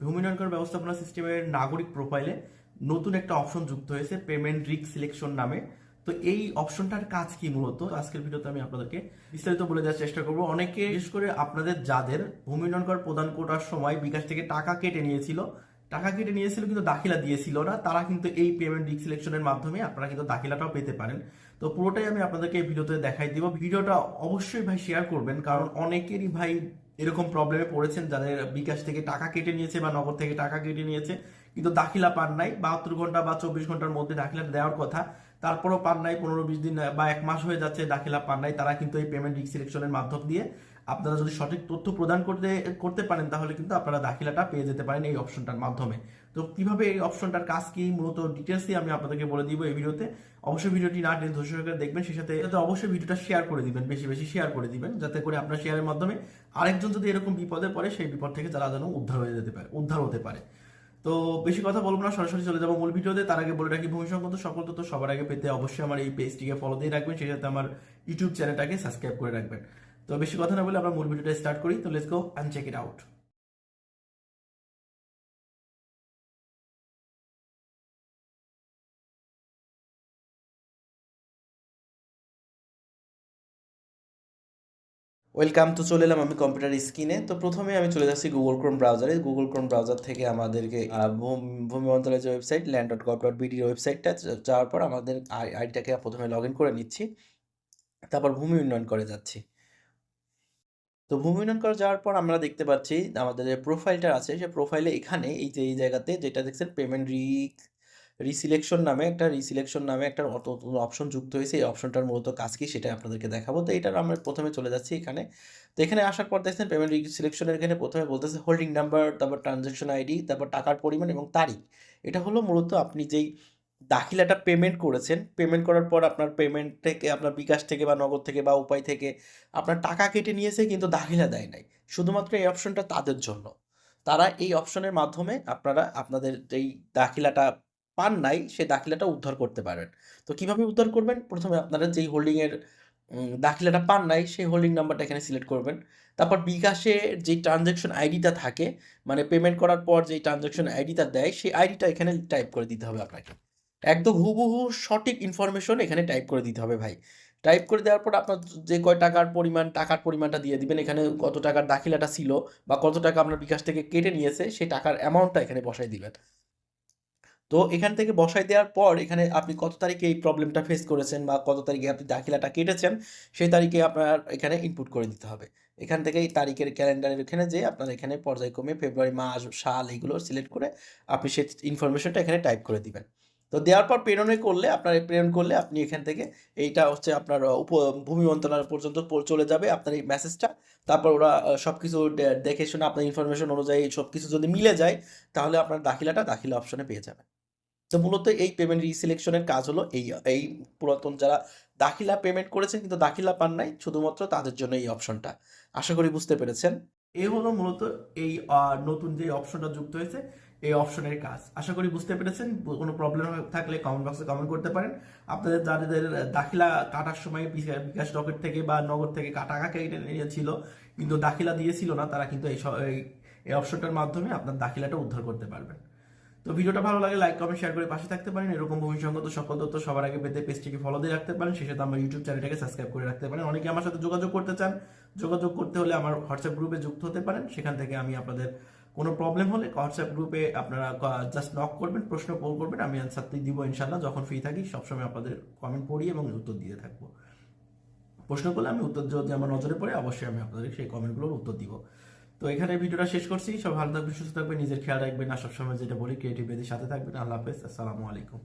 ভূমি উন্নয়ন ব্যবস্থাপনা সিস্টেমের নাগরিক প্রোফাইলে নতুন একটা অপশন যুক্ত হয়েছে পেমেন্ট রিক সিলেকশন নামে। তো এই অপশনটার কাজ কি মূলত? আজকের ভিডিওতে আমি আপনাদেরকে বিস্তারিত বলে দেওয়ার চেষ্টা করব। অনেকে, বিশেষ করে আপনাদের যাদের ভূমি প্রদান করার সময় বিকাশ থেকে টাকা কেটে নিয়েছিল, টাকা কেটে নিয়েছিল কিন্তু দাখিলা দিয়েছিল না, তারা কিন্তু এই পেমেন্ট রিক সিলেকশনের মাধ্যমে আপনারা কিন্তু দাখিলাটাও পেতে পারেন। তো পুরোটাই আমি আপনাদেরকে এই ভিডিওতে দেখাই দিব। ভিডিওটা অবশ্যই ভাই শেয়ার করবেন, কারণ অনেকেরই ভাই এরকম প্রবলেমে পড়েছেন যাদের বিকাশ থেকে টাকা কেটে নিয়েছে বা নগদ থেকে টাকা কেটে নিয়েছে, কিন্তু দাখিলা পান নাই, বাহাত্তর ঘণ্টা বা চব্বিশ ঘণ্টার মধ্যে দাখিলা দেওয়ার কথা। তারপরও পান নাই পনেরো বিশ দিন, বা এক মাস হয়ে যাচ্ছে দাখিলা পান নাই তারা কিন্তু এই পেমেন্ট রিক সিলেকশনের মাধ্যম দিয়ে আপনারা যদি সঠিক তথ্য প্রদান করতে করতে পারেন, তাহলে কিন্তু আপনারা দাখিলাটা পেয়ে যেতে পারেন এই অপশনটার মাধ্যমে। তো কীভাবে এই অপশনটার কাজ কি, মূলত ডিটেলসই আমি আপনাদেরকে বলে দিব এই ভিডিওতে। অবশ্যই ভিডিওটি না টেনে ধৈর্য সহকারে দেখবেন, সেই সাথে যাতে অবশ্যই ভিডিওটা শেয়ার করে দিবেন, বেশি বেশি শেয়ার করে দিবেন, যাতে করে আপনার শেয়ারের মাধ্যমে আরেকজন যদি এরকম বিপদে পড়ে, সেই বিপদ থেকে তারা যেন উদ্ধার হয়ে যেতে পারে, উদ্ধার হতে পারে। তো বেশি কথা বলব না, সরাসরি চলে যাব মূল ভিডিওতে। তার আগে বলে রাখি ভূমি সংক্রান্ত সকল তথ্য সবার আগে পেতে অবশ্যই আমার এই পেজটিকে ফলো দিয়ে রাখবেন, সেই সাথে আমার ইউটিউব চ্যানেলটাকে সাবস্ক্রাইব করে রাখবেন। তো বেশি কথা না বলে আমরা মূল ভিডিওটা স্টার্ট করি। তো let's go uncheck check it out welcome তো চলে এলাম আমি কম্পিউটার স্ক্রিনে তো প্রথমে আমি চলে যাচ্ছি গুগল ক্রোম ব্রাউজারে গুগল ক্রোম ব্রাউজার থেকে আমাদেরকে ভূম- মন্ত্রণালয়ের যে website land dot gov dot বিডির ওয়েবসাইটটা যাওয়ার পর আমাদের আইডিটাকে প্রথমে লগ ইন করে নিচ্ছি। তারপর ভূমি উন্নয়ন করে যাচ্ছি। তো ভূমি উন্নয়ন করে যাওয়ার পর আমরা দেখতে পাচ্ছি, আমাদের যে প্রোফাইলটা আছে, সে প্রোফাইলে এখানে এই যে, এই জায়গাতে যেটা দেখছেন পেমেন্ট রি রিসিলেকশন নামে একটা রিসিলেকশন নামে একটা অপশন যুক্ত হয়েছে। এই অপশনটার মূলত কাজ কি সেটা আপনাদেরকে দেখাবো। তো এটার আমরা প্রথমে চলে যাচ্ছি এখানে। তো এখানে আসার পর দেখছেন পেমেন্ট সিলেকশনের এখানে প্রথমে বলতেছে হোল্ডিং নাম্বার তারপর ট্রানজ্যাকশন আইডি তারপর টাকার পরিমাণ এবং তারিখ। এটা হলো মূলত আপনি যেই দাখিলাটা পেমেন্ট করেছেন পেমেন্ট করার পর আপনার পেমেন্ট থেকে, আপনার বিকাশ থেকে বা নগদ থেকে বা উপায় থেকে আপনার টাকা কেটে নিয়েছে কিন্তু দাখিলা দেয় নাই। শুধুমাত্র এই অপশনটা তাদের জন্য। তারা এই অপশনের মাধ্যমে আপনারা, আপনাদের যেই দাখিলাটা পান নাই, সে দাখিলাটা উদ্ধার করতে পারবেন তো কীভাবে উদ্ধার করবেন? প্রথমে আপনারা যেই হোল্ডিংয়ের দাখিলাটা পান নাই, সেই হোল্ডিং নাম্বারটা এখানে সিলেক্ট করবেন। তারপর বিকাশে যে ট্রানজ্যাকশন আইডিটা থাকে মানে পেমেন্ট করার পর যে ট্রানজ্যাকশন আইডিটা দেয়, সেই আইডিটা এখানে টাইপ করে দিতে হবে আপনাকে। একদম হুবহু সঠিক ইনফরমেশন এখানে টাইপ করে দিতে হবে ভাই। টাইপ করে দেওয়ার পর আপনার যে কয় টাকার পরিমাণ, টাকার পরিমাণটা দিয়ে দিবেন, এখানে কত টাকার দাখিলাটা ছিল বা কত টাকা আপনার বিকাশ থেকে কেটে নিয়েছে, সেই টাকার অ্যামাউন্টটা এখানে বসাই দিবেন। তো এখান থেকে বসাই দেওয়ার পর এখানে আপনি কত তারিখে এই প্রবলেমটা ফেস করেছেন বা কত তারিখে আপনি দাখিলাটা কেটেছেন, সেই তারিখে আপনার এখানে ইনপুট করে দিতে হবে। এখান থেকে এই তারিখের ক্যালেন্ডারের এখানে যে আপনার এখানে পর্যায়ক্রমে ফেব্রুয়ারি মাস সাল এগুলো সিলেক্ট করে আপনি সেই ইনফরমেশনটা এখানে টাইপ করে দিবেন। তো দেওয়ার পর প্রেরণে করলে, আপনার প্রেরণ করলে আপনি এখান থেকে এইটা হচ্ছে আপনার উপ, ভূমি মন্ত্রণালয় পর্যন্ত চলে যাবে আপনার এই মেসেজটা তারপর ওরা সব কিছু দেখে শুনে আপনার ইনফরমেশন অনুযায়ী সব কিছু যদি মিলে যায়, তাহলে আপনার দাখিলাটা দাখিলা অপশনে পেয়ে যাবেন। তো মূলত এই পেমেন্ট রিসিলেকশনের কাজ হলো এই এই পুরাতন যারা দাখিলা পেমেন্ট করেছেন কিন্তু দাখিলা পান নাই, শুধুমাত্র তাদের জন্য এই অপশনটা আশা করি বুঝতে পেরেছেন। এই হলো মূলত এই নতুন যে অপশনটা যুক্ত হয়েছে, এই অপশনের কাজ। আশা করি বুঝতে পেরেছেন, কোনো প্রবলেম থাকলে কমেন্ট বক্সে কমেন্ট করতে পারেন। আপনাদের, যাদের দাখিলা কাটার সময় বিকাশ রকেট থেকে বা নগর থেকে কেটে নিয়েছিল কিন্তু দাখিলা দিয়েছিল না, তারা কিন্তু এই- এই অপশনটার মাধ্যমে আপনার দাখিলাটা উদ্ধার করতে পারবেন। তো ভিডিওটা ভালো লাগে লাইক কমেন্ট শেয়ার করে পাশে থাকতে পারেন। এরকম ভবিষ্যৎ সকল তথ্য সবার আগে পেতে পেজটিকে ফলো দিয়ে রাখতে পারেন। সেই সাথে আমার ইউটিউব চ্যানেলটাকে সাবস্ক্রাইব করে রাখতে পারেন। অনেকে আমার সাথে যোগাযোগ করতে চান, যোগাযোগ করতে হলে আমার হোয়াটসঅ্যাপ গ্রুপে যুক্ত হতে পারেন। সেখান থেকে আমি আপনাদের কোনো প্রবলেম হলে হোয়াটসঅ্যাপ গ্রুপে আপনারা জাস্ট নক করবেন, প্রশ্ন পোল করবেন। আমি অ্যান্সার দিব ইনশাল্লাহ যখন ফ্রি থাকি, সবসময় আপনাদের কমেন্ট পড়ি এবং উত্তর দিয়ে থাকব। প্রশ্ন করলে আমি উত্তর, যদি আমার নজরে পড়ে, অবশ্যই আমি আপনাদের সেই কমেন্টগুলোর উত্তর দিব। তো এখানে ভিডিওটা শেষ করছি। সব ভালো থাকবেন, সুস্থ থাকবেন, নিজের খেয়াল রাখবেন, আর সবসময় যেটা বলি ক্রিয়েটিভ সাথে থাকবেন। আল্লাহ হাফেজ, আসসালামু আলাইকুম।